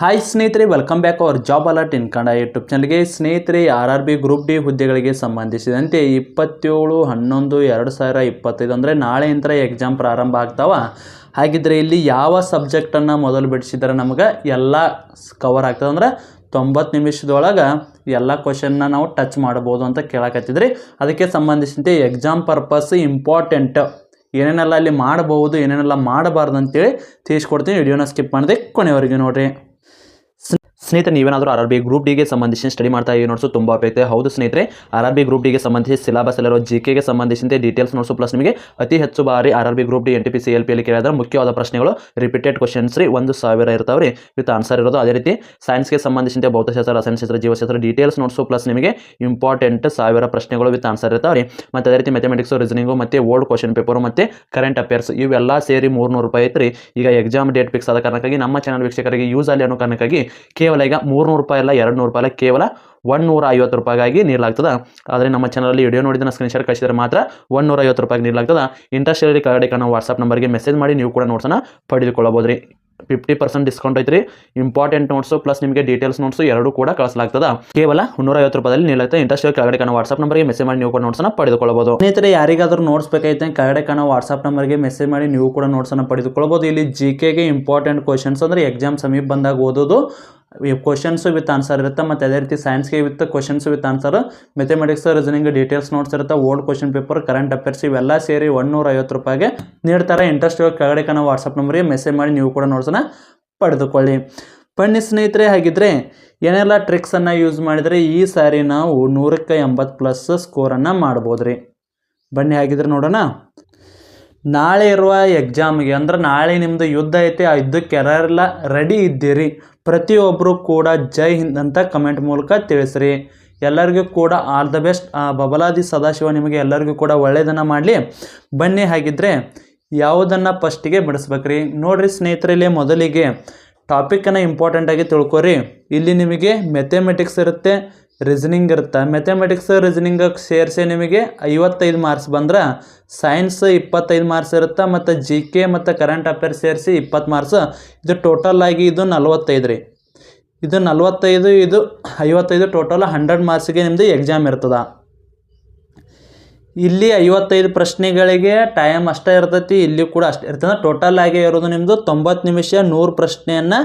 Hi ಸ್ನೇಹಿತರೆ welcome back our job alert in Kannada YouTube ಚಾನಲ್ಗೆ ಸ್ನೇಹಿತರೆ R R B group D ಹುದ್ದೆಗಳಿಗೆ ಸಂಬಂಧಿಸಿದಂತೆ ಇಪ್ಪತ್ತೇಳು, ಹನ್ನೊಂದು, ಎರಡು ಸಾವಿರ ಇಪ್ಪತ್ತೈದು ಅಂದರೆ ನಾಳೆಯಿಂದ ಎಕ್ಸಾಮ್ ಪ್ರಾರಂಭ ಆಗ್ತಾವ. ಹಾಗಿದ್ರೆ ಇಲ್ಲಿ ಯಾವ ಸಬ್ಜೆಕ್ಟನ್ನು ಮೊದಲು ಬಿಡಿಸಿದರೆ ನಮಗೆ? ಎಲ್ಲ ಕವರ್ ಆಗ್ತದೆ ಅಂದ್ರೆ ತೊಂಬತ್ತು ನಿಮಿಷದೊಳಗೆ ಎಲ್ಲ ಕ್ವಶನ್ನ ನಾವು ಟಚ್ ಮಾಡ್ಬೋದು ಅಂತ ಕೇಳಕತ್ತಿದ್ರಿ. ಅದಕ್ಕೆ ಸಂಬಂಧಿಸಿದಂತೆ ಎಕ್ಸಾಮ್ ಪರ್ಪಸ್ ಇಂಪಾರ್ಟೆಂಟ್ ಏನೇನೆಲ್ಲ ಅಲ್ಲಿ ಮಾಡಬಹುದು, ಏನೇನೆಲ್ಲ ಮಾಡಬಾರ್ದು ಅಂತೇಳಿ ತಿಳಿಸ್ಕೊಡ್ತೀನಿ. ವಿಡಿಯೋನ ಸ್ಕಿಪ್ ಮಾಡಿದೆ ಕೊನೆವರೆಗೆ ನೋಡ್ರಿ. ಸ್ನೇಹಿತರೆ, ನೀವೇನಾದರೂ ಆರ್ ಆರ್ ಬಿ ಗ್ರೂಪ್ ಡಿಗೆ ಸಂಬಂಧಿಸಿ ಸ್ಟಡಿ ಮಾಡ್ತಾ ಇದ್ದೀವಿ ನೋಟ್ಸು ತುಂಬ ಉಪಯುಕ್ತ ಹೌದು ಸ್ನೇಹಿತರೆ ಆರ್ ಆರ್ ಬಿ ಗ್ರೂಪ್ ಡಿಗೆ ಸಂಬಂಧಿಸಿ ಸಿಲೆಬಸ್ ಅಲ್ಲಿರೋ ಜಿ ಕೆಗೆ ಸಂಬಂಧಿಸಿದಂತೆ ಡೀಟೇಲ್ಸ್ ನೋಡ್ಸು ಪ್ಲಸ್ ನಿಮಗೆ ಅತಿ ಹೆಚ್ಚು ಬಾರಿ R R B group D N T P C L P ಅಲ್ಲಿ ಕೇಳಿದ್ರೆ ಮುಖ್ಯವಾದ ಪ್ರಶ್ನೆಗಳು ರಿಪೀಟೆಡ್ ಕ್ವಶನ್ಸ್ ರೀ, ಒಂದು ಸಾವಿರ ಇರ್ತಾವೆ ರೀ ವಿತ್ ಆನ್ಸರ್ ಇರೋದು ಅದೇ ರೀತಿ. ಸೈನ್ಸ್ಗೆ ಸಂಬಂಧಿಸಿದಂತೆ ಭೌತಶಾಸ್ತ್ರ, ರಸಾಯನಶಾಸ್ತ್ರ, ಜೀವಶಾಸ್ತ್ರ ಡೀಟೇಲ್ಸ್ ನೋಟ್ಸು ಪ್ಲಸ್ ನಿಮಗೆ ಇಂಪಾರ್ಟೆಂಟ್ ಸಾವಿರ ಪ್ರಶ್ನೆಗಳು ವಿತ್ ಆನ್ಸರ್ ಇರ್ತಾವೆ ರೀ ಮತ್ತು ಅದೇ ರೀತಿ ಮೆಥಮೆಟಿಕ್ಸ್ ರೀಸನಿಂಗು ಮತ್ತು ಓಲ್ಡ್ ಕ್ವಶನ್ ಪೇಪರು ಮತ್ತು ಕರೆಂಟ್ ಅಫೇರ್ಸ್ ಇವೆಲ್ಲ ಸೇರಿ ಮೂರ್ನೂರು ರೂಪಾಯಿ ಐತ್ರಿ. ಈಗ ಎಕ್ಸಾಮ್ ಡೇಟ್ ಫಿಕ್ಸ್ ಆದ ಕಾರಣಕ್ಕಾಗಿ ನಮ್ಮ ಚಾನಲ್ ವೀಕ್ಷಕರಿಗೆ ಯೂಸ್ ಆಗಲಿ ಅನ್ನೋ ಕಾರಣಕ್ಕಾಗಿ ಕೇವಲ ಈಗ ಮೂರ್ನೂರು ರೂಪಾಯಿ ಅಲ್ಲ ಎರಡು ನೂರು ರೂಪಾಯಿ ಕೇವಲ ಒನ್ನೂರ ಐವತ್ತು ರೂಪಾಯಿಗಾಗಿ ನೀಡಲಾಗ್ತದೆ. ಆದರೆ ನಮ್ಮ ಚಾನಲಲ್ಲಿ ವಿಡಿಯೋ ನೋಡಿದ ಸ್ಕ್ರೀನ್ಶಾಟ್ ಕಳಿಸಿದ್ರೆ ಮಾತ್ರ ಒನ್ನೂರ ಐವತ್ತು ರೂಪಾಯಿಗೆ ನೀಡಲಾಗ್ತದೆ. ಇಂಟ್ರೆಸ್ಟ್ ಇರಲಿ ಕೆಳಗಡೆ ಕಾಣೋ ವಾಟ್ಸಪ್ ನಂಬರ್ಗೆ ಮೆಸೇಜ್ ಮಾಡಿ ನೀವು ಕೂಡ ನೋಟ್ಸನ್ನು ಪಡೆದುಕೊಳ್ಳಬಹುದು ರೀ ಫಿಫ್ಟಿ ಪರ್ಸೆಂಟ್ ಡಿಸ್ಕೌಂಟ್ ಐತ್ರಿ. ಇಂಪಾರ್ಟೆಂಟ್ ನೋಟ್ಸು ಪ್ಲಸ್ ನಿಮಗೆ ಡೀಟೇಲ್ಸ್ ನೋಟ್ಸು ಎರಡೂ ಕೂಡ ಕಳಿಸಲಾಗ್ತದೆ. ಕೇವಲ ಐವತ್ತು ರೂಪಾಯಿ ನೀಡುತ್ತೆ ಇಂಟ್ರೆಸ್ಟ್ ಕೆಳಗಡೆ ಕಾಣೋ ವಾಟ್ಸಪ್ ನಂಬರ್ಗೆ ಮೆಸೇಜ್ ಮಾಡಿ ನೀವು ಕೂಡ ನೋಟ್ಸನ್ನು ಪಡೆದುಕೊಳ್ಳಬಹುದು. ಸ್ನೇಹಿತರೆ, ಯಾರಿಗಾದ್ರೂ ನೋಟ್ಸ್ ಬೇಕಾಯ್ತು ಕೆಳಗಡೆ ಕಾಣೋ ವಾಟ್ಸಪ್ ನಂಬರ್ಗೆ ಮೆಸೇಜ್ ಮಾಡಿ ನೀವು ಕೂಡ ನೋಟ್ಸನ್ನು ಪಡೆದುಕೊಳ್ಳಬಹುದು. ಇಲ್ಲಿ ಜಿ ಕೆಗೆ ಇಂಪಾರ್ಟೆಂಟ್ ಕ್ವಶನ್ಸ್ ಅಂದರೆ ಎಕ್ಸಾಮ್ ಸಮೀಪ ಬಂದಾಗ ಓದೋದು ಕ್ವಶನ್ಸು ವಿತ್ ಆನ್ಸರ್ ಇರುತ್ತೆ, ಮತ್ತು ಅದೇ ರೀತಿ ಸೈನ್ಸ್ಗೆ with questions with answer mathematics reasoning details notes ಇರುತ್ತೆ old question paper current affairs ಇವೆಲ್ಲ ಸೇರಿ ಒನ್ನೂರ ಐವತ್ತು ರೂಪಾಯಿಗೆ ನೀಡ್ತಾರೆ. ಇಂಟ್ರೆಸ್ಟ್ ಕೆಳಗಡೆ ನಾವು ವಾಟ್ಸಪ್ ನಂಬರ್ಗೆ ಮೆಸೇಜ್ ಮಾಡಿ ನೀವು ಕೂಡ ನೋಟ್ಸನ್ನು ಪಡೆದುಕೊಳ್ಳಿ. ಬನ್ನಿ ಸ್ನೇಹಿತರೆ, ಹಾಗಿದ್ರೆ ಏನೆಲ್ಲ ಟ್ರಿಕ್ಸನ್ನು ಯೂಸ್ ಮಾಡಿದರೆ ಈ ಸಾರಿ ನಾವು ನೂರಕ್ಕೆ ಎಂಬತ್ತು ಪ್ಲಸ್ ಸ್ಕೋರನ್ನು ಮಾಡ್ಬೋದು ರೀ ಬನ್ನಿ, ಹಾಗಿದ್ರೆ ನೋಡೋಣ. ನಾಳೆ ಇರುವ ಎಕ್ಸಾಮ್ಗೆ ಅಂದ್ರೆ ನಾಳೆ ನಿಮ್ಮದು ಯುದ್ಧ ಐತೆ, ಆ ಯುದ್ಧಕ್ಕೆ ಯಾರೆಲ್ಲ ರೆಡಿ ಇದ್ದೀರಿ? ಪ್ರತಿಯೊಬ್ಬರು ಕೂಡ ಜೈ ಹಿಂದ್ ಅಂತ ಕಮೆಂಟ್ ಮೂಲಕ ತಿಳಿಸ್ರಿ. ಎಲ್ಲರಿಗೂ ಕೂಡ all the best Babaladi Sadashiva ನಿಮಗೆ ಎಲ್ಲರಿಗೂ ಕೂಡ ಒಳ್ಳೆಯದನ್ನು ಮಾಡಲಿ. ಬನ್ನಿ ಹಾಗಿದ್ರೆ ಯಾವುದನ್ನು ಫಸ್ಟಿಗೆ ಬಿಡಿಸ್ಬೇಕ್ರಿ. ನೋಡ್ರಿ ಸ್ನೇಹಿತರಲ್ಲಿ ಮೊದಲಿಗೆ ಟಾಪಿಕನ್ನು ಇಂಪಾರ್ಟೆಂಟಾಗಿ ತಿಳ್ಕೊರಿ ಇಲ್ಲಿ ನಿಮಗೆ ಮೆಥೆಮೆಟಿಕ್ಸ್ ಇರುತ್ತೆ ರೀಸನಿಂಗ್ ಇರುತ್ತೆ. ಮೆಥಮೆಟಿಕ್ಸ್ ರೀಸನಿಂಗ್ ಸೇರಿಸಿ ನಿಮಗೆ ಐವತ್ತೈದು ಮಾರ್ಕ್ಸ್ ಬಂದ್ರೆ ಸೈನ್ಸ್ ಇಪ್ಪತ್ತೈದು ಮಾರ್ಕ್ಸ್ ಇರುತ್ತೆ ಮತ್ತು ಜಿ ಕೆ ಮತ್ತು ಕರೆಂಟ್ ಅಫೇರ್ ಸೇರಿಸಿ ಇಪ್ಪತ್ತು ಮಾರ್ಕ್ಸ್ ಇದು ಟೋಟಲ್ ಆಗಿ ಇದು ನಲ್ವತ್ತೈದು ರೀ. ಇದು ನಲ್ವತ್ತೈದು, ಇದು ಐವತ್ತೈದು ಟೋಟಲ್ ಹಂಡ್ರೆಡ್ ಮಾರ್ಕ್ಸಿಗೆ ನಿಮ್ಮದು ಎಕ್ಸಾಮ್ ಇರ್ತದೆ. ಇಲ್ಲಿ ಐವತ್ತೈದು ಪ್ರಶ್ನೆಗಳಿಗೆ ಟೈಮ್ ಅಷ್ಟೇ ಇರ್ತೈತಿ. ಇಲ್ಲಿ ಕೂಡ ಅಷ್ಟೇ ಇರ್ತದೆ. ಟೋಟಲ್ ಆಗಿ ಇರೋದು ನಿಮ್ಮದು ತೊಂಬತ್ತು ನಿಮಿಷ ನೂರು ಪ್ರಶ್ನೆಯನ್ನು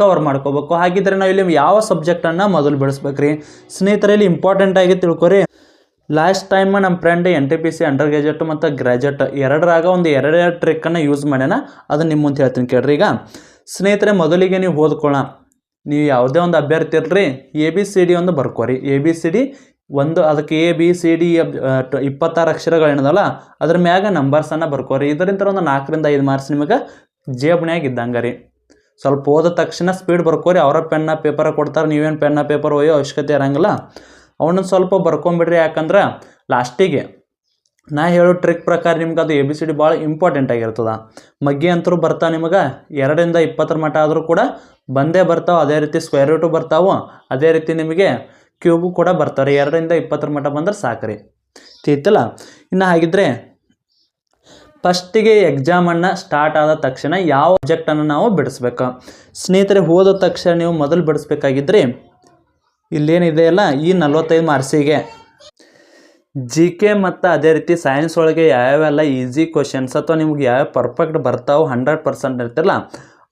ಕವರ್ ಮಾಡ್ಕೋಬೇಕು. ಹಾಗಿದ್ರೆ ನಾವು ಇಲ್ಲಿ ಯಾವ ಸಬ್ಜೆಕ್ಟನ್ನು ಮೊದಲು ಬಿಡಿಸ್ಬೇಕ್ರಿ? ಸ್ನೇಹಿತರಲ್ಲಿ ಇಂಪಾರ್ಟೆಂಟ್ ಆಗಿ ತಿಳ್ಕೊರಿ. ಲಾಸ್ಟ್ ಟೈಮ್ ನಮ್ಮ friend N T P C undergraduate ಮತ್ತು ಗ್ರಾಜುಯೇಟ್ ಎರಡರಾಗ ಒಂದು ಎರಡೆರಡು ಟ್ರಿಕ್ಕನ್ನು ಯೂಸ್ ಮಾಡ್ಯಾನ. ಅದನ್ನು ನಿಮ್ಮ ಮುಂದೆ ಹೇಳ್ತೀನಿ ಕೇಳ್ರಿ ಈಗ. ಸ್ನೇಹಿತರೆ, ಮೊದಲಿಗೆ ನೀವು ಓದ್ಕೊಳ್ಳೋಣ ನೀವು ಯಾವುದೇ ಒಂದು ಅಭ್ಯರ್ಥಿ ಇರ್ರಿ ಎ ಬಿ ಸಿ ಡಿ ಒಂದು ಬರ್ಕೋರಿ. ಎ ಬಿ ಸಿ ಡಿ ಒಂದು, ಅದಕ್ಕೆ ಎ ಬಿ ಸಿ ಡಿ ಇಪ್ಪತ್ತಾರು ಅಕ್ಷರಗಳೇನದಲ್ಲ ಅದ್ರ ಮ್ಯಾಗ ನಂಬರ್ಸನ್ನು ಬರ್ಕೋರಿ. ಇದರಿಂದ ಒಂದು ನಾಲ್ಕರಿಂದ ಐದು ಮಾರ್ಕ್ಸ್ ನಿಮಗೆ ಜೇಬ್ನ್ಯಾಗ ಇದ್ದಂಗೆ ರೀ. ಸ್ವಲ್ಪ ಓದ ತಕ್ಷಣ ಸ್ಪೀಡ್ ಬರ್ಕೋರಿ. ಅವರ ಪೆನ್ನ ಪೇಪರ ಕೊಡ್ತಾರೆ, ನೀವೇನು ಪೆನ್ನ ಪೇಪರ್ ಒಯ್ಯೋ ಅವಶ್ಯಕತೆ ಇರೋಂಗಿಲ್ಲ. ಅವನ್ನ ಸ್ವಲ್ಪ ಬರ್ಕೊಂಬಿಡ್ರಿ. ಯಾಕಂದ್ರೆ ಲಾಸ್ಟಿಗೆ ನಾ ಹೇಳೋ ಟ್ರಿಕ್ ಪ್ರಕಾರ ನಿಮ್ಗೆ ಅದು ಎ ಬಿ ಸಿ ಡಿ ಭಾಳ ಇಂಪಾರ್ಟೆಂಟ್ ಆಗಿರ್ತದೆ. ಮಗ್ಗಿ ಅಂತರೂ ಬರ್ತಾ ನಿಮಗೆ. ಎರಡರಿಂದ ಇಪ್ಪತ್ತರ ಮಟ್ಟ ಆದರೂ ಕೂಡ ಬಂದೇ ಬರ್ತಾವೆ. ಅದೇ ರೀತಿ ಸ್ಕ್ವೇರ್ ರೂಟು ಬರ್ತಾವೆ. ಅದೇ ರೀತಿ ನಿಮಗೆ ಕ್ಯೂಬು ಕೂಡ ಬರ್ತಾರೆ. ಎರಡರಿಂದ ಇಪ್ಪತ್ತರ ಮಟ್ಟ ಬಂದ್ರೆ ಸಾಕ್ರಿ. ತೀತಲ್ಲ ಇನ್ನು ಹಾಗಿದ್ರೆ ಫಸ್ಟಿಗೆ ಎಕ್ಸಾಮನ್ನು ಸ್ಟಾರ್ಟ್ ಆದ ತಕ್ಷಣ ಯಾವ ಸಬ್ಜೆಕ್ಟನ್ನು ನಾವು ಬಿಡಿಸ್ಬೇಕು? ಸ್ನೇಹಿತರೆ ಹೋದ ತಕ್ಷಣ ನೀವು ಮೊದಲು ಬಿಡಿಸ್ಬೇಕಾಗಿದ್ರಿ ಇಲ್ಲೇನಿದೆಯಲ್ಲ ಈ ನಲ್ವತ್ತೈದು ಮಾರ್ಕ್ಸಿಗೆ. ಜಿ ಕೆ ಮತ್ತು ಅದೇ ರೀತಿ ಸೈನ್ಸ್ ಒಳಗೆ ಯಾವ್ಯಾವೆಲ್ಲ ಈಸಿ ಕ್ವಶನ್ಸ್ ಅಥವಾ ನಿಮ್ಗೆ ಯಾವ್ಯಾವ ಪರ್ಫೆಕ್ಟ್ ಬರ್ತಾವೆ ಹಂಡ್ರೆಡ್ ಪರ್ಸೆಂಟ್ ಇರ್ತಿಲ್ಲ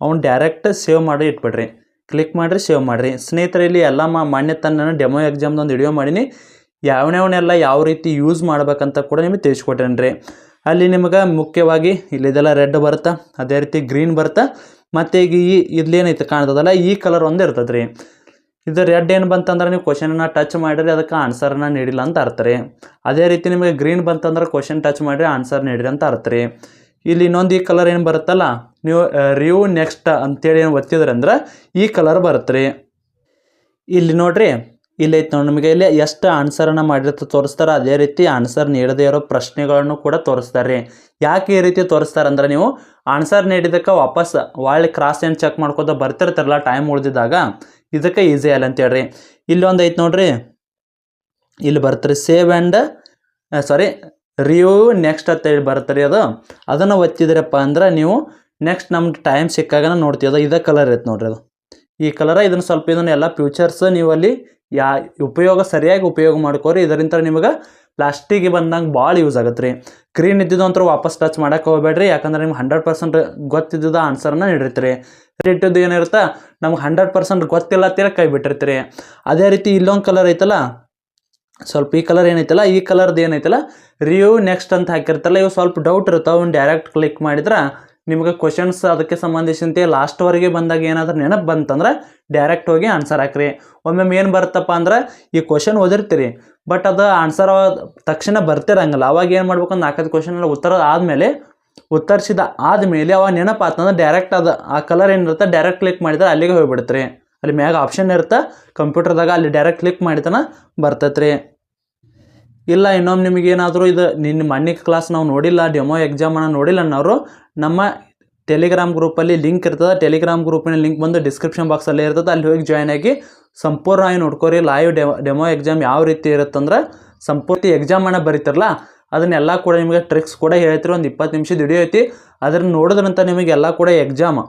ಅವ್ನು ಡೈರೆಕ್ಟ್ ಸೇವ್ ಮಾಡಿ ಇಟ್ಬಿಡ್ರಿ. ಕ್ಲಿಕ್ ಮಾಡಿರಿ ಸೇವ್ ಮಾಡಿರಿ. ಸ್ನೇಹಿತರೆ, ಇಲ್ಲಿ ಎಲ್ಲ ಮಾನ್ಯ ತನ್ನ ಡೆಮೋ ಎಕ್ಸಾಮ್ದೊಂದು ವಿಡಿಯೋ ಮಾಡೀನಿ. ಯಾವನೇವನ್ನೆಲ್ಲ ಯಾವ ರೀತಿ ಯೂಸ್ ಮಾಡ್ಬೇಕಂತ ಕೂಡ ನಿಮಗೆ ತಿಳಿಸ್ಕೊಟ್ಟೇನೆ ಅಲ್ಲಿ ನಿಮಗೆ ಮುಖ್ಯವಾಗಿ ಇಲ್ಲಿದೆಲ್ಲ ರೆಡ್ ಬರುತ್ತೆ? ಅದೇ ರೀತಿ ಗ್ರೀನ್ ಬರುತ್ತೆ? ಮತ್ತು ಈಗ ಈ ಇಲ್ಲೇನೈತೆ ಕಾಣ್ತದಲ್ಲ, ಈ ಕಲರ್ ಒಂದು ಇರ್ತದೆ ರೀ ಇದು ರೆಡ್ ಏನು ಬಂತಂದ್ರೆ ನೀವು ಕ್ವಶನನ್ನು ಟಚ್ ಮಾಡಿರಿ ಅದಕ್ಕೆ ಆನ್ಸರನ್ನ ನೀಡಿಲ್ಲ ಅಂತ ಅರ್ಥ ಅದೇ ರೀತಿ ನಿಮಗೆ ಗ್ರೀನ್ ಬಂತಂದ್ರೆ ಕ್ವಶನ್ ಟಚ್ ಮಾಡಿರಿ ಆನ್ಸರ್ ನೀಡಿರಿ ಅಂತ ಅರ್ಥ ಇಲ್ಲಿ ಇನ್ನೊಂದು ಈ ಕಲರ್ ಏನು ಬರುತ್ತಲ್ಲ, ನೀವು ರಿವ್ ನೆಕ್ಸ್ಟ್ ಅಂತೇಳಿ ಏನು ಒತ್ತಿದ್ರಿ ಅಂದ್ರೆ ಈ ಕಲರ್ ಬರುತ್ತೆ ರೀ ಇಲ್ಲಿ ನೋಡ್ರಿ ಇಲ್ಲಿ ಐತೆ ನೋಡಿ ನಿಮಗೆ. ಇಲ್ಲಿ ಎಷ್ಟು ಆನ್ಸರನ್ನು ಮಾಡಿರ್ತ ತೋರಿಸ್ತಾರೆ, ಅದೇ ರೀತಿ ಆನ್ಸರ್ ನೀಡದೇ ಇರೋ ಪ್ರಶ್ನೆಗಳನ್ನು ಕೂಡ ತೋರಿಸ್ತಾರೆ ಯಾಕೆ ಈ ರೀತಿ ತೋರಿಸ್ತಾರೆ ಅಂದ್ರೆ ನೀವು ಆನ್ಸರ್ ನೀಡಿದಕ್ಕೆ ವಾಪಸ್ ಒಳ್ಳೆ ಕ್ರಾಸ್ ಏನು ಚೆಕ್ ಮಾಡ್ಕೋತ ಬರ್ತಿರ್ತಾರಲ್ಲ ಟೈಮ್ ಉಳಿದಿದ್ದಾಗ, ಇದಕ್ಕೆ ಈಸಿ ಅಲ್ಲ ಅಂತೇಳ್ರಿ ಇಲ್ಲಿ ಒಂದು ಐತೆ ನೋಡ್ರಿ. ಇಲ್ಲಿ ಬರ್ತಾರೆ save and sorry review next ಅಂತೇಳಿ ಹೇಳಿ ರೀ ಅದು. ಅದನ್ನು ಒತ್ತಿದ್ರಪ್ಪ ಅಂದ್ರೆ ನೀವು ನೆಕ್ಸ್ಟ್ ನಮ್ಗೆ ಟೈಮ್ ಸಿಕ್ಕಾಗ ನೋಡ್ತೀವಿ ಅದು ಇದೇ ಕಲರ್ ಐತೆ ನೋಡ್ರಿ ಅದು. ಈ ಕಲರ ಇದನ್ನು ಸ್ವಲ್ಪ ಇದನ್ನೆಲ್ಲ ಫ್ಯೂಚರ್ಸ್ ನೀವು ಅಲ್ಲಿ ಯಾ, ಉಪಯೋಗ ಸರಿಯಾಗಿ ಉಪಯೋಗ ಮಾಡ್ಕೋರಿ ಇದರಿಂದ ನಿಮಗೆ ಪ್ಲಾಸ್ಟಿಕ್ಗೆ ಬಂದಂಗೆ ಭಾಳ ಯೂಸ್ ಆಗುತ್ತೆ ರೀ ಕ್ರೀನ್ ಇದ್ದಿದ್ದು ಅಂತೂ ವಾಪಸ್ ಟಚ್ ಮಾಡೋಕೆ ಹೋಗ್ಬೇಡ್ರಿ, ಯಾಕಂದ್ರೆ ನಿಮ್ಗೆ ಹಂಡ್ರೆಡ್ ಪರ್ಸೆಂಟ್ ಗೊತ್ತಿದ್ದ ಆನ್ಸರ್ನ ನೀಡಿರ್ತೀರಿ. ಇಟ್ಟಿದ್ದು ಏನಿರುತ್ತೆ ನಮ್ಗೆ ಹಂಡ್ರೆಡ್ ಪರ್ಸೆಂಟ್ ಗೊತ್ತಿಲ್ಲ ತೀರ ಕೈ ಬಿಟ್ಟಿರ್ತೀರಿ. ಅದೇ ರೀತಿ ಇಲ್ಲೊಂದು ಕಲರ್ ಐತಲ್ಲ, ಸ್ವಲ್ಪ ಈ ಕಲರ್ ಏನೈತಲ್ಲ, ಈ ಕಲರ್ದು ಏನೈತಲ್ಲ ರಿವ್ಯೂ ನೆಕ್ಸ್ಟ್ ಅಂತ ಹಾಕಿರ್ತಲ್ಲ ಇವು ಸ್ವಲ್ಪ ಡೌಟ್ ಇರ್ತಾವೆ ಅವ್ನು ಡೈರೆಕ್ಟ್ ಕ್ಲಿಕ್ ಮಾಡಿದ್ರೆ ನಿಮ್ಗೆ ಕ್ವಶನ್ಸ್ ಅದಕ್ಕೆ ಸಂಬಂಧಿಸಿದಂತೆ ಲಾಸ್ಟ್ವರೆಗೆ ಬಂದಾಗ ಏನಾದರೂ ನೆನಪು ಬಂತಂದ್ರೆ ಡೈರೆಕ್ಟ್ ಹೋಗಿ ಆನ್ಸರ್ ಹಾಕ್ರಿ. ಒಮ್ಮೊಮ್ಮೆ ಏನು ಬರುತ್ತಪ್ಪ ಅಂದ್ರೆ ಈ ಕ್ವಶನ್ ಓದಿರ್ತೀರಿ. ಬಟ್ ಅದು ಆನ್ಸರ್ ತಕ್ಷಣ ಬರ್ತಿರಂಗಿಲ್ಲ. ಅವಾಗ ಏನು ಮಾಡ್ಬೇಕು? ಅಂದ್ರೆ ನಾಲ್ಕೈದು ಕ್ವಶನ್ ಎಲ್ಲ ಉತ್ತರ ಆದಮೇಲೆ, ಉತ್ತರಿಸಿದ ಆದಮೇಲೆ ಅವಾಗ ನೆನಪಾತಂದ್ರೆ ಡೈರೆಕ್ಟ್ ಅದು, ಆ ಕಲರ್ ಏನಿರುತ್ತೆ ಡೈರೆಕ್ಟ್ ಕ್ಲಿಕ್ ಮಾಡಿದ್ರೆ ಅಲ್ಲಿಗೆ ಹೋಗ್ಬಿಡ್ತೀರಿ. ಅಲ್ಲಿ ಮ್ಯಾಗ ಆಪ್ಷನ್ ಇರುತ್ತೆ ಕಂಪ್ಯೂಟರ್ದಾಗ ಅಲ್ಲಿ ಡೈರೆಕ್ಟ್ ಕ್ಲಿಕ್ ಮಾಡಿದ್ರೆ ಬರ್ತೈತ್ರಿ. ಇಲ್ಲ, ಇನ್ನೊಮ್ಮೆ ನಿಮಗೆ ಏನಾದರೂ ಇದು ನಿನ್ನ ಮಣ್ಣಿನ ಕ್ಲಾಸ್ ನಾವು ನೋಡಿಲ್ಲ ಡೆಮೋ ಎಕ್ಸಾಮನ್ನು ನೋಡಿಲ್ಲ ಅನ್ನೋರು, ನಮ್ಮ ಟೆಲಿಗ್ರಾಮ್ ಗ್ರೂಪಲ್ಲಿ ಲಿಂಕ್ ಇರ್ತದೆ. ಟೆಲಿಗ್ರಾಮ್ ಗ್ರೂಪಿನ ಲಿಂಕ್ ಬಂದು ಡಿಸ್ಕ್ರಿಪ್ಷನ್ ಬಾಕ್ಸಲ್ಲೇ ಇರ್ತದೆ. ಅಲ್ಲಿ ಹೋಗಿ ಜಾಯ್ನ್ ಆಗಿ ಸಂಪೂರ್ಣವಾಗಿ ನೋಡ್ಕೊರಿ ಲೈವ್ ಡೆಮೋ ಎಕ್ಸಾಮ್ ಯಾವ ರೀತಿ ಇರುತ್ತಂದ್ರೆ ಸಂಪೂರ್ತಿ ಎಕ್ಸಾಮನ್ನು ಬರೀತಾರಲ್ಲ, ಅದನ್ನೆಲ್ಲ ಕೂಡ ನಿಮಗೆ ಟ್ರಿಕ್ಸ್ ಕೂಡ ಹೇಳ್ತೀರಿ. ಒಂದು ಇಪ್ಪತ್ತು ನಿಮಿಷದ ವಿಡಿಯೋ ಐತಿ. ಅದನ್ನು ನೋಡಿದ್ರಂತ ನಿಮಗೆಲ್ಲ ಕೂಡ ಎಕ್ಸಾಮ್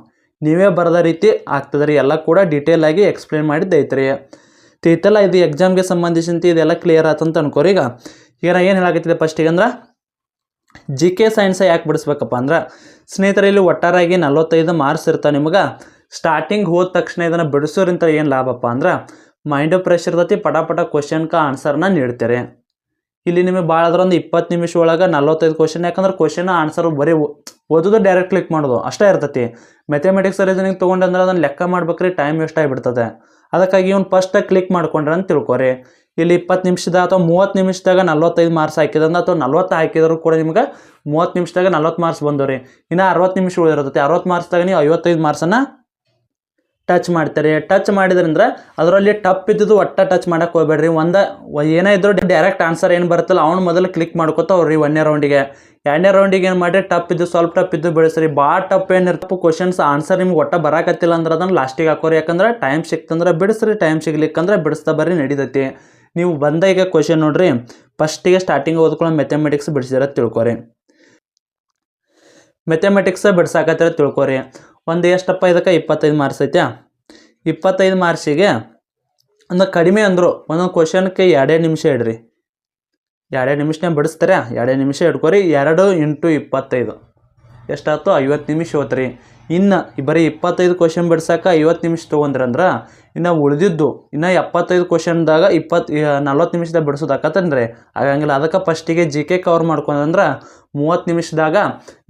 ನೀವೇ ಬರೆದ ರೀತಿ ಆಗ್ತದೆ ರೀ ಎಲ್ಲ ಕೂಡ ಡೀಟೇಲ್ ಆಗಿ ಎಕ್ಸ್ಪ್ಲೇನ್ ಮಾಡಿದ್ದು ಐತ್ರಿ ಐತಲ್ಲ ಇದು ಎಕ್ಸಾಮ್ಗೆ ಸಂಬಂಧಿಸಿದಂತೆ ಇದೆಲ್ಲ ಕ್ಲಿಯರ್ ಆತಂತ ಅನ್ಕೋರಿ. ಈಗ ಈಗ ನಾ ಏನು ಹೇಳಾಕತ್ತಿದೆ ಫಸ್ಟಿಗೆ ಅಂದ್ರೆ ಜಿ ಕೆ ಸೈನ್ಸ ಯಾಕೆ ಬಿಡಿಸ್ಬೇಕಪ್ಪ ಅಂದ್ರೆ, ಸ್ನೇಹಿತರೆ ಇಲ್ಲಿ ಒಟ್ಟಾರಾಗಿ ನಲ್ವತ್ತೈದು ಮಾರ್ಕ್ಸ್ ಇರ್ತಾವೆ ನಿಮ್ಗೆ. ಸ್ಟಾರ್ಟಿಂಗ್ ಹೋದ ತಕ್ಷಣ ಇದನ್ನು ಬಿಡಿಸೋರಿಂತ ಏನು ಲಾಭಪ್ಪ ಅಂದ್ರೆ ಮೈಂಡ್ ಪ್ರೆಷರ್ ಇರ್ತೈತಿ, ಪಟಾಪಟ ಕ್ವಶನ್ಗೆ ಆನ್ಸರ್ನ ನೀಡ್ತಾರೆ. ಇಲ್ಲಿ ನಿಮಗೆ ಭಾಳ ಆದ್ರೆ ಒಂದು ಇಪ್ಪತ್ತು ನಿಮಿಷ ಒಳಗೆ ನಲವತ್ತೈದು ಕ್ವಶನ್ ಯಾಕಂದ್ರೆ ಕ್ವಶನ್ ಆನ್ಸರ್ ಬರೀ ಓದೋದು ಡೈರೆಕ್ಟ್ ಕ್ಲಿಕ್ ಮಾಡೋದು, ಅಷ್ಟೇ ಇರ್ತೈತಿ. ಮೆಥಮೆಟಿಕ್ಸ್ ರೀಸನಿಂಗ್ ತೊಗೊಂಡಂದ್ರೆ ಅದನ್ನು ಲೆಕ್ಕ ಮಾಡ್ಬೇಕ್ರಿ ಟೈಮ್ ವೇಸ್ಟ್ ಆಗಿಬಿಡ್ತದೆ ಅದಕ್ಕಾಗಿ ಇವ್ನು ಫಸ್ಟಾಗಿ ಕ್ಲಿಕ್ ಮಾಡ್ಕೊಂಡ್ರೆ ಅಂತ ತಿಳ್ಕೊರಿ. ಇಲ್ಲಿ ಇಪ್ಪತ್ತು ನಿಮಿಷದ ಅಥವಾ ಮೂವತ್ತು ನಿಮಿಷದಾಗ ನಲ್ವತ್ತೈದು ಮಾರ್ಕ್ಸ್ ಹಾಕಿದಂದ್ರೆ ಅಥವಾ ನಲ್ವತ್ತು ಹಾಕಿದ್ರು ಕೂಡ ನಿಮ್ಗೆ ಮೂವತ್ತು ನಿಮಿಷದಾಗ ನಲ್ವತ್ತು ಮಾರ್ಕ್ಸ್ ಬಂದವ್ರಿ. ಇನ್ನು ಅರವತ್ತು ನಿಮಿಷ ಉಳಿದಿರ್ತೈತಿ ಅರವತ್ತು ಮಾರ್ಕ್ಸ್ದಾಗ ನೀವು ಐವತ್ತೈದು ಮಾರ್ಕ್ಸನ್ನು ಟಚ್ ಮಾಡ್ತಾರೆ. ಟಚ್ ಮಾಡಿದ್ರಂದ್ರೆ ಅದರಲ್ಲಿ ಟಪ್ ಇದ್ದಿದ್ದು ಒಟ್ಟ ಟಚ್ ಮಾಡಕ್ಕೆ ಹೋಗ್ಬೇಡ್ರಿ. ಒಂದ, ಏನೇ ಇದ್ರೂ ಡೈರೆಕ್ಟ್ ಆನ್ಸರ್ ಏನು ಬರುತ್ತಲ್ಲ, ಅವ್ನು ಮೊದಲು ಕ್ಲಿಕ್ ಮಾಡ್ಕೋತಾವ್ರಿ ಒಂದನೇ ರೌಂಡಿಗೆ ಎರಡನೇ ರೌಂಡಿಗೆ ಏನು ಮಾಡಿರಿ, ಟಪ್ ಇದ್ದು ಸ್ವಲ್ಪ ಟಪ್ ಇದ್ದು ಬೆಳೆಸ್ರಿ. ಭಾಳ ಟಪ್ ಏನಿರ್ತಪ್ಪ ಕ್ವಶನ್ಸ್ ಆನ್ಸರ್ ನಿಮ್ಗೆ ಒಟ್ಟ ಬರಾಕತ್ತಿಲ್ಲ ಅಂದ್ರೆ ಅದನ್ನು ಲಾಸ್ಟಿಗೆ ಹಾಕೋರಿ. ಯಾಕಂದ್ರೆ ಟೈಮ್ ಸಿಕ್ತಂದ್ರೆ ಬಿಡಿಸ್ರಿ ಟೈಮ್ ಸಿಗ್ಲಿಕ್ಕಂದ್ರೆ ಬಿಡಿಸ್ತಾ ಬರ್ರಿ ನಡೀತೈತಿ. ನೀವು ಬಂದ ಈಗ ಕ್ವಶನ್ ನೋಡ್ರಿ. ಫಸ್ಟಿಗೆ ಸ್ಟಾರ್ಟಿಂಗ್ ಓದ್ಕೊಳ್ಳೋ ಮೆಥಮೆಟಿಕ್ಸ್ ಬಿಡಿಸಿರ ತಿಳ್ಕೊರಿ. ಮೆಥಮೆಟಿಕ್ಸ್ ಬಿಡ್ಸಾಕತ್ತಿರ ತಿಳ್ಕೊರಿ. ಒಂದು ಎಷ್ಟಪ್ಪ ಇದಕ್ಕೆ? ಇಪ್ಪತ್ತೈದು ಮಾರ್ಕ್ಸ್ ಐತ್ಯಾ? ಇಪ್ಪತ್ತೈದು ಮಾರ್ಕ್ಸಿಗೆ ಒಂದು ಕಡಿಮೆ ಅಂದರು, ಒಂದೊಂದು ಕ್ವಶನ್ಗೆ ಎರಡೇ ನಿಮಿಷ ಇಡ್ರಿ. ಎರಡೇ ನಿಮಿಷನೇ ಬಿಡಿಸ್ತಾರೆ, ಎರಡೇ ನಿಮಿಷ ಇಟ್ಕೋರಿ, ಎರಡು ಇಂಟು ಇಪ್ಪತ್ತೈದು. ಎಷ್ಟಾಯ್ತು? ಐವತ್ತು ನಿಮಿಷ ಓದ್ರಿ ಇನ್ನು ಬರೀ ಇಪ್ಪತ್ತೈದು ಕ್ವಶನ್ ಬಿಡ್ಸಕ್ಕೆ ಐವತ್ತು ನಿಮಿಷ ತೊಗೊಂಡ್ರಂದ್ರೆ ಇನ್ನು ಉಳಿದಿದ್ದು, ಇನ್ನು ಎಪ್ಪತ್ತೈದು ಕ್ವಶನ್ದಾಗ ಇಪ್ಪತ್ತು ನಲ್ವತ್ತು ನಿಮಿಷದಾಗ ಬಿಡಿಸೋದಾಕತ್ತಂದ್ರೆ ಆಗಂಗಿಲ್ಲ ಅದಕ್ಕೆ ಫಸ್ಟಿಗೆ ಜಿ ಕೆ ಕವರ್ ಮಾಡ್ಕೊಂಡ್ರೆ ಮೂವತ್ತು ನಿಮಿಷದಾಗ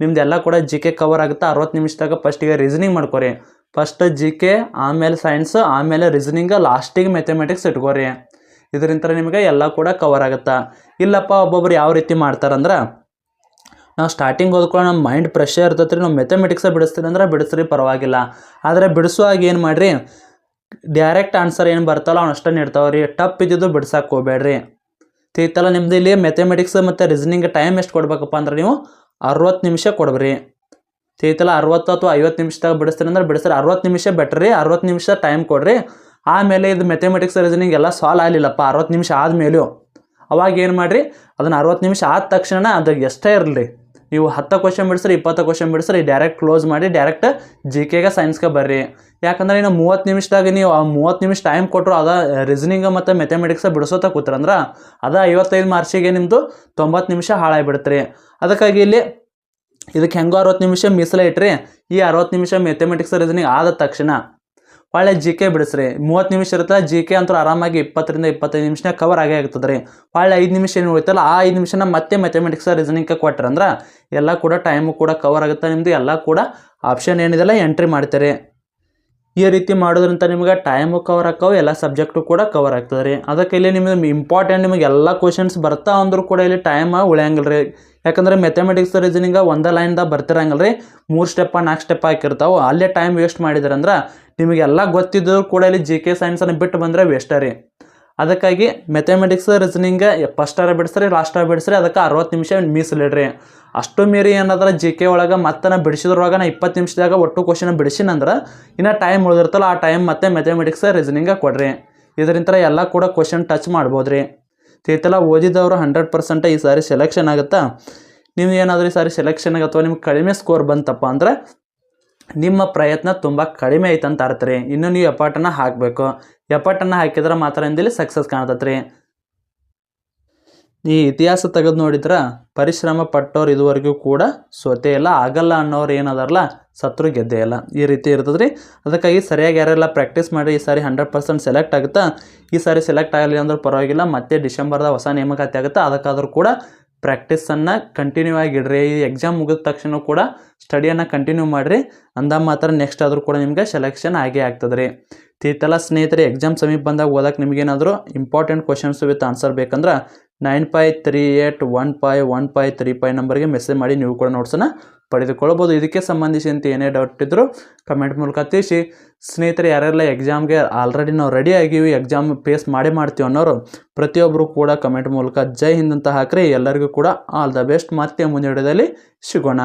ನಿಮ್ದೆಲ್ಲ ಕೂಡ ಜಿ ಕೆ ಕವರ್ ಆಗುತ್ತೆ? ಅರವತ್ತು ನಿಮಿಷದಾಗ ಫಸ್ಟಿಗೆ ರೀಸನಿಂಗ್ ಮಾಡ್ಕೊರಿ. ಫಸ್ಟ್ ಜಿ ಕೆ ಆಮೇಲೆ ಸೈನ್ಸ್ ಆಮೇಲೆ ರೀಸನಿಂಗ್ ಲಾಸ್ಟಿಗೆ ಮೆಥಮೆಟಿಕ್ಸ್ ಇಟ್ಕೋರಿ. ಇದರಿಂದ ನಿಮಗೆ ಎಲ್ಲ ಕೂಡ ಕವರ್ ಆಗುತ್ತೆ? ಇಲ್ಲಪ್ಪ, ಒಬ್ಬೊಬ್ರು ಯಾವ ರೀತಿ ಮಾಡ್ತಾರಂದ್ರೆ, ನಾವು ಸ್ಟಾರ್ಟಿಂಗ್ ಓದ್ಕೊಂಡು ನಮ್ಮ ಮೈಂಡ್ ಪ್ರೆಷರ್ ಇರ್ತೈತೆ ರೀ ನಾವು ಮೆಥಮೆಟಿಕ್ಸ ಬಿಡಿಸ್ತೀನಿ ಅಂದ್ರೆ ಬಿಡಿಸ್ರಿ ಪರವಾಗಿಲ್ಲ. ಆದರೆ ಬಿಡಿಸುವಾಗ ಏನು ಮಾಡಿರಿ ಡೈರೆಕ್ಟ್ ಆನ್ಸರ್ ಏನು ಬರ್ತಲ್ಲ, ಅವ್ನು ಅಷ್ಟೇ ನೀಡ್ತಾವೆ ರೀ. ಟಪ್ ಇದ್ದಿದ್ದು ಬಿಡ್ಸಕ್ಕೆ ಹೋಗ್ಬೇಡ್ರಿ. ತಿಳ್ತಲ್ಲ ನಿಮ್ದು ಇಲ್ಲಿ ಮೆಥಮೆಟಿಕ್ಸ್ ಮತ್ತು ರೀಸನಿಂಗ್ ಟೈಮ್ ಎಷ್ಟು ಕೊಡಬೇಕಪ್ಪ ಅಂದ್ರೆ ನೀವು ಅರವತ್ತು ನಿಮಿಷ ಕೊಡ್ಬ್ರಿ. ತಿಳ್ತಲ್ಲ ಅರವತ್ತು ಅಥವಾ ಐವತ್ತು ನಿಮಿಷದಾಗ ಬಿಡಿಸ್ತೀರಿ ಅಂದ್ರೆ ಬಿಡಿಸ್ರಿ. ಅರವತ್ತು ನಿಮಿಷ ಬೆಟ್ರಿ ಅರವತ್ತು ನಿಮಿಷ ಟೈಮ್ ಕೊಡ್ರಿ. ಆಮೇಲೆ ಇದು ಮೆಥಮೆಟಿಕ್ಸ್ ರೀಸನಿಂಗ್ ಎಲ್ಲ ಸಾಲ್ವ್ ಆಗಲಿಲ್ಲಪ್ಪ. ಅರವತ್ತು ನಿಮಿಷ ಆದಮೇಲೂ. ಅವಾಗ ಏನು ಮಾಡಿರಿ? ಅದನ್ನು ಅರವತ್ತು ನಿಮಿಷ ಆದ ತಕ್ಷಣ ಅದು ಎಷ್ಟೇ ಇರಲಿ. ನೀವು ಹತ್ತು ಕ್ವಶನ್ ಬಿಡಿಸ್ರಿ, ಇಪ್ಪತ್ತು ಕ್ವಶನ್ ಬಿಡಿಸ್ರಿ ಡೈರೆಕ್ಟ್ ಕ್ಲೋಸ್ ಮಾಡಿ ಡೈರೆಕ್ಟ್ ಜಿ ಕೆಗೆ ಸೈನ್ಸ್ಗೆ ಬರ್ರಿ. ಯಾಕಂದ್ರೆ ಇನ್ನು ಮೂವತ್ತು ನಿಮಿಷದಾಗ ನೀವು ಆ ಮೂವತ್ತು ನಿಮಿಷ ಟೈಮ್ ಕೊಟ್ಟರು ಅದ ರೀಸನಿಂಗ್ ಮತ್ತು ಮೆಥಮೆಟಿಕ್ಸ ಬಿಡಿಸೋತ ಕೂತ್ರಂದ್ರೆ ಅದ ಐವತ್ತೈದು ಮಾರ್ಚಿಗೆ ನಿಮ್ಮದು ತೊಂಬತ್ತು ನಿಮಿಷ ಹಾಳಾಗಿಬಿಡ್ತ್ರಿ. ಅದಕ್ಕಾಗಿ ಇಲ್ಲಿ ಇದಕ್ಕೆ ಹೆಂಗೋ ಅರವತ್ತು ನಿಮಿಷ ಮೀಸಲೇ ಇಟ್ರಿ, ಈ ಅರವತ್ತು ನಿಮಿಷ ಮೆಥಮೆಟಿಕ್ಸ್ ರೀಸನಿಂಗ್ ಆದ ತಕ್ಷಣ ಒಳ್ಳೆ ಜಿ ಕೆ ಬಿಡಿಸ್ರಿ. ಮೂವತ್ತು ನಿಮಿಷ ಇರುತ್ತಲ್ಲ ಜಿ ಕೆ ಅಂತೂ ಆರಾಮಾಗಿ ಇಪ್ಪತ್ತರಿಂದ ಇಪ್ಪತ್ತೈದು ನಿಮಿಷ ಕವರ್ ಆಗೇ ಆಗ್ತದೆ ರೀ ಒಳ್ಳೆ ಐದು ನಿಮಿಷ ಏನು ಉಳಿತಲ್ಲ, ಆ ಐದು ನಿಮಿಷನ ಮತ್ತೆ ಮೆಥಮೆಟಿಕ್ಸ್ ರೀಸನಿಂಗ್ಗೆ ಕೊಟ್ರಂದ್ರೆ ಎಲ್ಲ ಕೂಡ ಟೈಮು ಕೂಡ ಕವರ್ ಆಗುತ್ತೆ ನಿಮ್ಮದು ಎಲ್ಲ ಕೂಡ ಆಪ್ಷನ್ ಏನಿದೆಲ್ಲ ಎಂಟ್ರಿ ಮಾಡ್ತೀರಿ. ಈ ರೀತಿ ಮಾಡೋದ್ರಿಂದ ನಿಮಗೆ ಟೈಮು ಕವರ್ ಆಕ್ಕವು ಎಲ್ಲ ಸಬ್ಜೆಕ್ಟು ಕೂಡ ಕವರ್ ಆಗ್ತದೆ ರೀ. ಅದಕ್ಕೆ ಇಲ್ಲಿ ನಿಮಗೆ ಇಂಪಾರ್ಟೆಂಟ್ ನಿಮಗೆ ಎಲ್ಲ ಕ್ವಶನ್ಸ್ ಬರ್ತಾ ಅಂದರೂ ಕೂಡ ಇಲ್ಲಿ ಟೈಮ್ ಉಳಿಯಂಗಿಲ್ಲ ರೀ. ಯಾಕಂದ್ರೆ ಮೆಥಮೆಟಿಕ್ಸ್ ರೀಸನಿಂಗ ಒಂದೇ ಲೈನ್ದಾಗ ಬರ್ತಿರಂಗಿಲ್ಲ ರೀ. ಮೂರು ಸ್ಟೆಪ್ಪ ನಾಲ್ಕು ಸ್ಟೆಪ್ ಹಾಕಿರ್ತಾವೆ. ಅಲ್ಲೇ ಟೈಮ್ ವೇಸ್ಟ್ ಮಾಡಿದ್ರಂದ್ರೆ ನಿಮಗೆಲ್ಲ ಗೊತ್ತಿದ್ದರೂ ಕೂಡ ಇಲ್ಲಿ ಜಿ ಕೆ ಸೈನ್ಸನ್ನು ಬಿಟ್ಟು ಬಂದರೆ ವೇಸ್ಟ ರೀ. ಅದಕ್ಕಾಗಿ ಮೆಥಮೆಟಿಕ್ಸ್ ರೀಸನಿಂಗ ಆರ ಬಿಡಿಸ್ರಿ ಲಾಸ್ಟಾರ ಬಿಡಿಸ್ರಿ, ಅದಕ್ಕೆ ಅರವತ್ತು ನಿಮಿಷ ಮೀಸಲಿಡ್ರಿ. ಅಷ್ಟು ಮೀರಿ ಏನಾದ್ರೆ ಜಿ ಕೆ ಒಳಗೆ ಮತ್ತೆ ನಾ ಬಿಡಿಸಿದ್ರೊಳಗೆ ನಾ ಇಪ್ಪತ್ತು ನಿಮಿಷದಾಗ ಒಟ್ಟು ಕ್ವಶನ್ ಬಿಡಿಸಿನಂದ್ರೆ ಇನ್ನು ಟೈಮ್ ಉಳಿದಿರ್ತಲ್ಲ ಆ ಟೈಮ್ ಮತ್ತೆ ಮೆಥಮೆಟಿಕ್ಸ್ ರೀಸನಿಂಗ ಕೊಡ್ರಿ. ಇದರಿಂದ ಎಲ್ಲ ಕೂಡ ಕ್ವಶನ್ ಟಚ್ ಮಾಡ್ಬೋದು ರೀ ಓದಿದವರು ಹಂಡ್ರೆಡ್ ಪರ್ಸೆಂಟ್ ಈ ಸಾರಿ ಸೆಲೆಕ್ಷನ್ ಆಗುತ್ತಾ? ನೀವು ಏನಾದರೂ ಈ ಸಾರಿ ಸೆಲೆಕ್ಷನ್ ಅಥವಾ ನಿಮ್ಗೆ ಕಡಿಮೆ ಸ್ಕೋರ್ ಬಂತಪ್ಪ ಅಂದರೆ ನಿಮ್ಮ ಪ್ರಯತ್ನ ತುಂಬ ಕಡಿಮೆ ಐತಂತ ಅರ್ಥ ರೀ. ಇನ್ನು ನೀವು ಎಫರ್ಟನ್ನು ಹಾಕಬೇಕು. ಎಫರ್ಟನ್ನು ಹಾಕಿದ್ರೆ ಮಾತ್ರ ಇಂದಲ್ಲಿ ಸಕ್ಸಸ್ ಕಾಣ್ತೈತೆ ರೀ ಈ ಇತಿಹಾಸ ತೆಗೆದು ನೋಡಿದ್ರೆ ಪರಿಶ್ರಮ ಪಟ್ಟವ್ರು ಇದುವರೆಗೂ ಕೂಡ ಸೋತೇ ಇಲ್ಲ, ಆಗಲ್ಲ ಅನ್ನೋರು ಏನದಾರಲ್ಲ ಸತ್ರು ಗೆದ್ದೇ ಇಲ್ಲ. ಈ ರೀತಿ ಇರ್ತದೆ ರೀ ಅದಕ್ಕಾಗಿ ಸರಿಯಾಗಿ ಯಾರೆಲ್ಲ ಪ್ರಾಕ್ಟೀಸ್ ಮಾಡಿ ಈ ಸಾರಿ ಹಂಡ್ರೆಡ್ ಪರ್ಸೆಂಟ್ ಸೆಲೆಕ್ಟ್ ಆಗುತ್ತಾ? ಈ ಸಾರಿ ಸೆಲೆಕ್ಟ್ ಆಗಲಿ ಅಂದ್ರೆ ಪರವಾಗಿಲ್ಲ, ಮತ್ತೆ ಡಿಸೆಂಬರ್ದಾಗ ಹೊಸ ನೇಮಕಾತಿ ಆಗುತ್ತೆ? ಅದಕ್ಕಾದರೂ ಕೂಡ ಪ್ರಾಕ್ಟೀಸನ್ನು ಕಂಟಿನ್ಯೂ ಆಗಿ ಇಡ್ರಿ. ಈ ಎಕ್ಸಾಮ್ ಮುಗಿದ ತಕ್ಷಣ ಕೂಡ ಸ್ಟಡಿಯನ್ನು ಕಂಟಿನ್ಯೂ ಮಾಡಿರಿ. ಅಂದ ಮಾತ್ರ ನೆಕ್ಸ್ಟ್ ಆದರೂ ಕೂಡ ನಿಮಗೆ ಸೆಲೆಕ್ಷನ್ ಆಗೇ ಆಗ್ತದೆ ರೀ ತೀತಲ್ಲ ಸ್ನೇಹಿತರೆ ಎಕ್ಸಾಮ್ ಸಮೀಪ ಬಂದಾಗ ಓದಕ್ಕೆ ನಿಮಗೇನಾದರೂ ಇಂಪಾರ್ಟೆಂಟ್ ಕ್ವಶನ್ಸ್ ವಿತ್ ಆನ್ಸರ್ ಬೇಕಂದ್ರೆ nine five three eight one five one five three five ನಂಬರ್ಗೆ ಮೆಸೇಜ್ ಮಾಡಿ ನೀವು ಕೂಡ ನೋಟ್ಸನ್ನು ಪಡೆದುಕೊಳ್ಳಬಹುದು. ಇದಕ್ಕೆ ಸಂಬಂಧಿಸಿದಂತೆ ಏನೇ ಡೌಟ್ ಇದ್ದರೂ ಕಮೆಂಟ್ ಮೂಲಕ ತಿಳಿಸಿ. ಸ್ನೇಹಿತರೆ, ಯಾರೆಲ್ಲ ಎಕ್ಸಾಮ್ಗೆ ಆಲ್ರೆಡಿ ನಾವು ರೆಡಿ ಆಗಿವಿ ಎಕ್ಸಾಮ್ ಫೇಸ್ ಮಾಡಿ ಮಾಡ್ತೀವಿ ಅನ್ನೋರು ಪ್ರತಿಯೊಬ್ಬರು ಕೂಡ ಕಮೆಂಟ್ ಮೂಲಕ ಜೈ ಹಿಂದ್ ಅಂತ ಹಾಕ್ರಿ. ಎಲ್ಲರಿಗೂ ಕೂಡ ಆಲ್ ದ ಬೆಸ್ಟ್ ಮತ್ತೆ ಮುಂದಿನ ಸಿಗೋಣ.